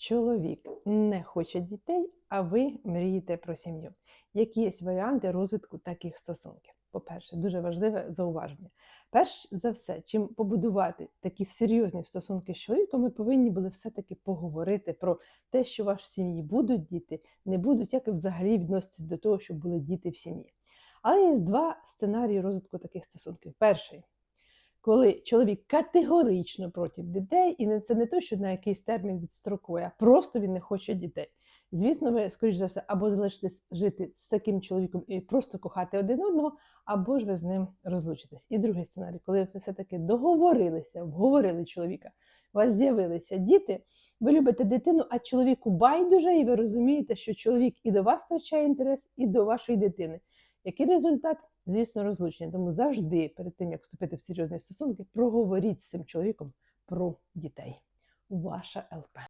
чоловік не хоче дітей, а ви мрієте про сім'ю. Які є варіанти розвитку таких стосунків? По-перше, дуже важливе зауваження. Перш за все, чим побудувати такі серйозні стосунки з чоловіком, ми повинні були все-таки поговорити про те, що в сім'ї будуть діти, не будуть, як і взагалі відноситись до того, щоб були діти в сім'ї. Але є два сценарії розвитку таких стосунків. Перший коли чоловік категорично проти дітей, і це не то, що на якийсь термін відстрокує, а просто він не хоче дітей. Звісно, ви, скоріш за все, або залишитесь жити з таким чоловіком і просто кохати один одного, або ж ви з ним розлучитесь. І другий сценарій, коли ви все-таки договорилися, вговорили чоловіка, у вас з'явилися діти, ви любите дитину, а чоловіку байдуже, і ви розумієте, що чоловік і до вас втрачає інтерес, і до вашої дитини. Який результат? Звісно, розлучення. Тому завжди, перед тим як вступити в серйозні стосунки, проговоріть з цим чоловіком про дітей. Ваша ЛП.